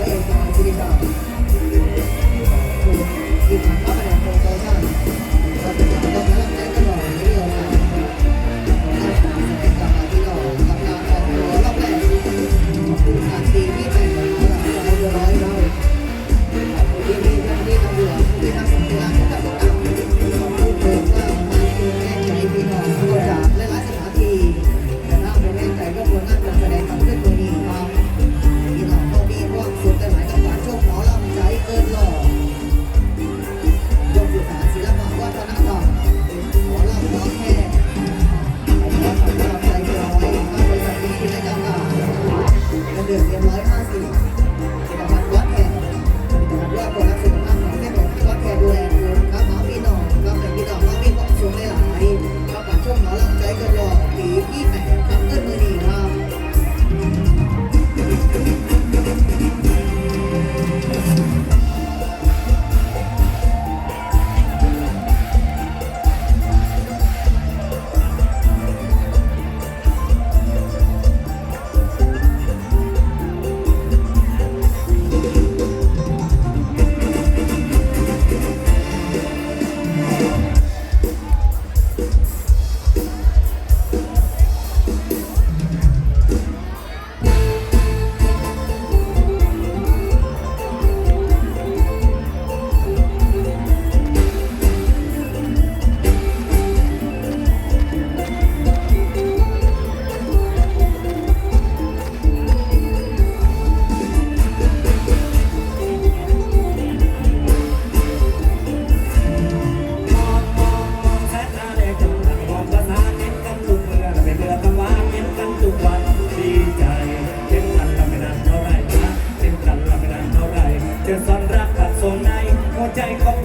Thank you.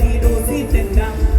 Lucy Tendam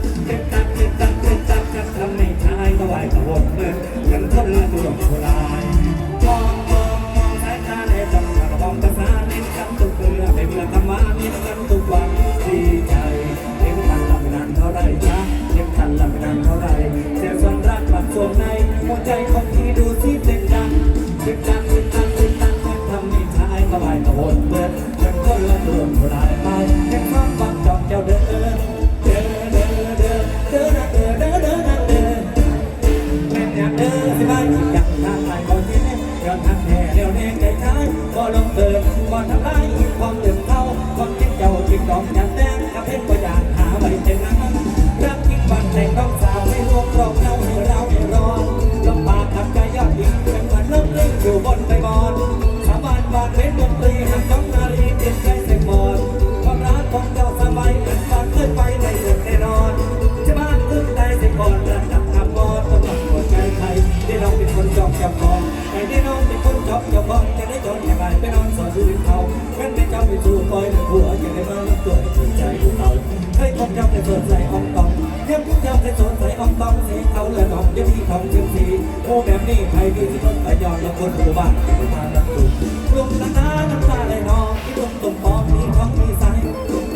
ผู้บ้านผู้บ้านรับตุ่มลมน้ำาน้ำตาไหลนองที่ลมต้นมอมมีท้องมีไส้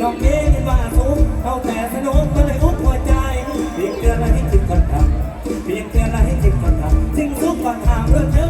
ลองเอ๊ะเห็นว่าสูงเข่าแต่สนุกก็เลยอุ้มหัวใจเพียงเกินอะไรให้คิดคนทำเพียงเกินอะไรให้คิดคนทำสิ่งทุกข์ก่อนทำเรื่องเดิม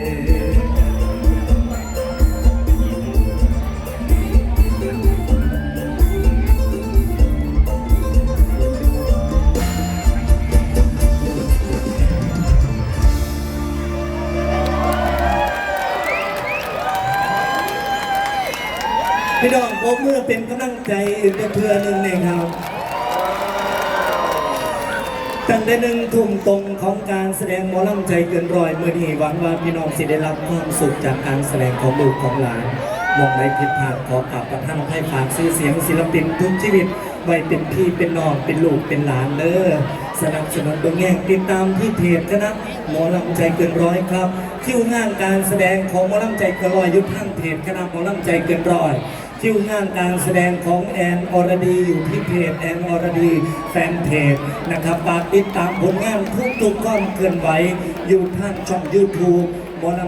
พี่น้องผมเมื่อเป็นกำลังใจเป็นเพื่อนหนึ่งเองครับตั้งแต่หนึ่งทุ่มตรงของการแสดงหมอลำใจเกินรอยเมื่อนี้หวังว่าพี่น้องสิได้รับความสุขจากการแสดงของลูกของหลานบอกไในผิดพลาดขอกลับประท่านให้ฝากซื้อเสียงศิลปินทุกชีวิตไว้เป็นพี่เป็นน้องเป็นลูกเป็นหลานเด้อสนับสนุนตรงแง่ติดตามที่เพจคณะหมอลำใจเกินร้อยครับคิวงานการแสดงของหมอลำใจเกินร้อยยุทธทางเพจคณะหมอลำใจเกินร้อย คิวงานการแสดงของแอนอรดีอยู่ที่เพจแอนอรดีแฟนเพจนะครับฝากติดตามผลงานทุกตัวก้อนเกินไหวอยู่ท่านช่อง YouTube มอน